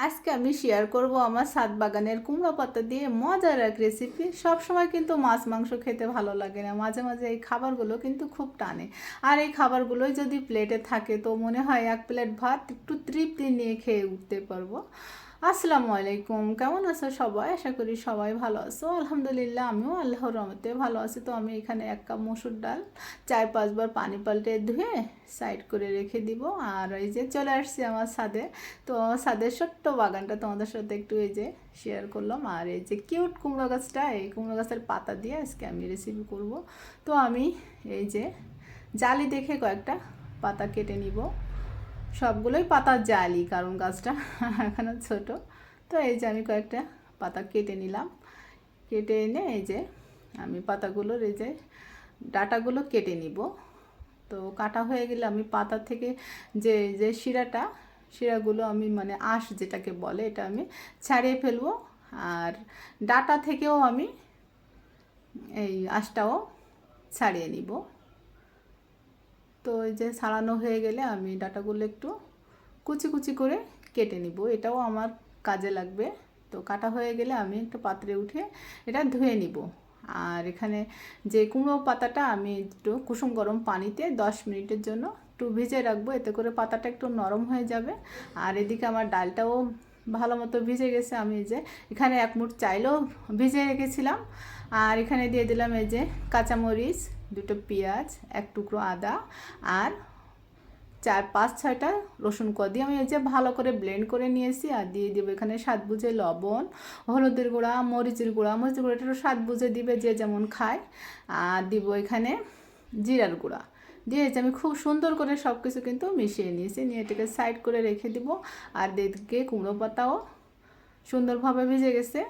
আজকে আমি শেয়ার করব আমার সাত বাগানের কুমড়ো পাতা দিয়ে মজার এক রেসিপি সব সময় কিন্তু মাছ, মাংস খেতে ভালো লাগে না। মাঝে মাঝে এই খাবারগুলো কিন্তু খুব টানে। আর এই খাবারগুলোই যদি প্লেটে থাকে, তো মনে হয় এক প্লেট ভাত একটু তৃপ্তি নিয়ে খেয়ে উঠতে পারব। আসসালামু আলাইকুম। কেমন আছো সবাই? আশা করি সবাই ভালো আছো। আলহামদুলিল্লাহ, আমিও আল্লাহর রহমতে ভালো আছি। তো আমি এখানে এক কাপ মসুর ডাল, চার পাঁচবার পানি পাল্টে ধুয়ে সাইড করে রেখে দিব। আর এই যে চলে আসছি আমার ছাদে। তো আমার ছাদের ছোট্ট বাগানটা তোমাদের সাথে একটু এই যে শেয়ার করলাম। আর এই যে কিউট কুমড়ো গাছটা, এই কুমড়ো গাছের পাতা দিয়ে আজকে আমি রেসিপি করব। তো আমি এই যে জালি দেখে কয়েকটা পাতা কেটে নিব। সবগুলোই পাতা জালি, কারণ গাছটা এখনও ছোট। তো এই যে আমি কয়েকটা পাতা কেটে নিলাম। কেটে এনে এই যে আমি পাতাগুলোর এই যে ডাটাগুলো কেটে নিব। তো কাটা হয়ে গেলে আমি পাতা থেকে যে যে শিরাটা, শিরাগুলো আমি মানে আঁশ যেটাকে বলে, এটা আমি ছাড়িয়ে ফেলব। আর ডাটা থেকেও আমি এই আঁশটাও ছাড়িয়ে নিব। তো এই যে ছাড়ানো হয়ে গেলে আমি ডাটাগুলো একটু কুচি কুচি করে কেটে নিব। এটাও আমার কাজে লাগবে। তো কাটা হয়ে গেলে আমি একটু পাত্রে উঠে এটা ধুয়ে নিব। আর এখানে যে কুমড়ো পাতাটা আমি একটু কুসুম গরম পানিতে দশ মিনিটের জন্য একটু ভিজে রাখব। এতে করে পাতাটা একটু নরম হয়ে যাবে। আর এদিকে আমার ডালটাও ভালো মতো ভিজে গেছে। আমি যে এখানে এক মুঠ চাইলেও ভিজে রেখেছিলাম। আর এখানে দিয়ে দিলাম এই যে কাঁচামরিচ দুটো পেঁয়াজ, এক টুকরো আদা আর চার, পাঁচ, ছয়টা রসুন ক দিয়ে আমি এই যে ভালো করে ব্লেন্ড করে নিয়েছি আর দিয়ে দেবো এখানে স্বাদ বুঝে লবণ, হলুদের গুঁড়া, মরিচের গুঁড়া। মরিচের গুঁড়াটা একটু স্বাদ বুঝে দিবে যে যেমন খায়। আর দিব এখানে জিরার গুঁড়া। দিয়ে আমি খুব সুন্দর করে সব কিছু কিন্তু মিশিয়ে নিয়েছি। নিয়ে এটাকে সাইড করে রেখে দিব। আর দিকে কুমড়ো পাতাও সুন্দরভাবে ভিজে গেছে।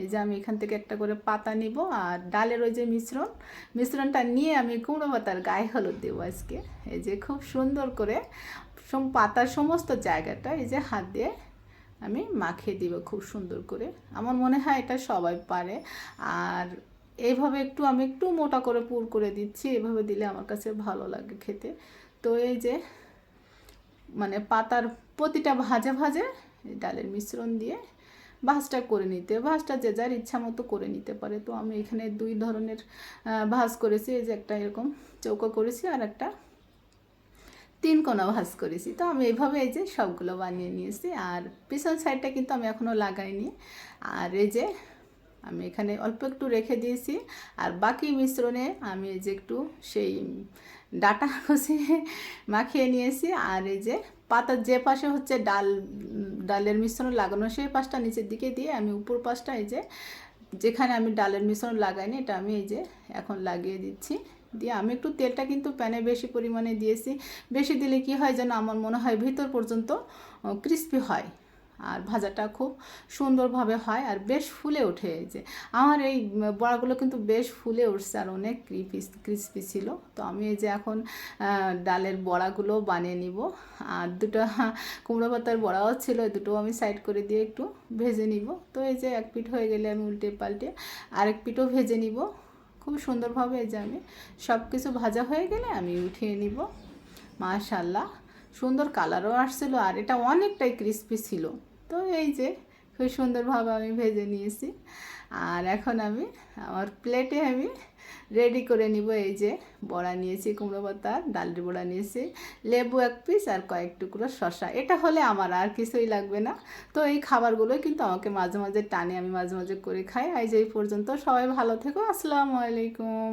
এই যে আমি এখান থেকে একটা করে পাতা নিব আর ডালের ওই যে মিশ্রণ, মিশ্রণটা নিয়ে আমি কুমড়ো পাতার গায়ে হলুদ দেবো আজকে। এই যে খুব সুন্দর করে পাতার সমস্ত জায়গাটা এই যে হাত দিয়ে আমি মাখিয়ে দিব খুব সুন্দর করে। আমার মনে হয় এটা সবাই পারে। আর এইভাবে একটু আমি একটু মোটা করে পুর করে দিচ্ছি, এভাবে দিলে আমার কাছে ভালো লাগে খেতে। তো এই যে মানে পাতার প্রতিটা ভাজে ভাজে ডালের মিশ্রণ দিয়ে ভাজটা করে নিতে, ভাজটা যে যার ইচ্ছা মতো করে নিতে পারে। তো আমি এখানে দুই ধরনের ভাজ করেছি। এই যে একটা এরকম চৌকো করেছি আর একটা তিন কোনা ভাজ করেছি। তো আমি এইভাবে এই যে সবগুলো বানিয়ে নিয়েছি। আর পিছন সাইডটা কিন্তু আমি এখনও লাগাইনি। আর এই যে আমি এখানে অল্প একটু রেখে দিয়েছি। আর বাকি মিশ্রণে আমি এই যে একটু সেই ডাটা কষিয়ে মাখিয়ে নিয়েছি। আর এই যে পাতার যে পাশে হচ্ছে ডাল ডালের মিশ্রণ লাগানো, সেই পাশটা নিচের দিকে দিয়ে আমি উপর পাশটা এই যে, যেখানে আমি ডালের মিশ্রণ লাগাইনি, এটা আমি এই যে এখন লাগিয়ে দিচ্ছি। দিয়ে আমি একটু তেলটা কিন্তু প্যানে বেশি পরিমাণে দিয়েছি। বেশি দিলে কি হয় যেন আমার মনে হয় ভিতর পর্যন্ত ক্রিস্পি হয়। আর ভাজাটা খুব সুন্দরভাবে হয় আর বেশ ফুলে ওঠে এই যে। আমার এই বড়াগুলো কিন্তু বেশ ফুলে উঠছে আর অনেক ক্রিপি, ক্রিস্পি ছিল। তো আমি এই যে এখন ডালের বড়াগুলো বানিয়ে নিব। আর দুটো কুমড়ো পাতার বড়াও ছিল দুটো আমি সাইড করে দিয়ে একটু ভেজে নিব। তো এই যে এক পিঠ হয়ে গেলে আমি উল্টে পাল্টে আরেক পিঠও ভেজে নিব। খুব সুন্দরভাবে এই যে আমি সব কিছু ভাজা হয়ে গেলে আমি উঠিয়ে নিব। মাশাল্লাহ। সুন্দর কালারও আসছিল আর এটা অনেকটাই ক্রিস্পি ছিল। তো এই যে, খুব সুন্দরভাবে আমি ভেজে নিয়েছি। আর এখন আমি আমার প্লেটে আমি রেডি করে নিব। এই যে, বড়া নিয়েছি, কুমড়ো পাতা ডালের বড়া নিয়েছি, লেবু এক পিস আর কয়েক টুকরো শশা এটা হলে আমার আর কিছুই লাগবে না। তো এই খাবারগুলোই কিন্তু আমাকে মাঝে মাঝে টানে, আমি মাঝে মাঝে করে খাই। যে এই পর্যন্ত সবাই ভালো থেকো। আসসালামু আলাইকুম।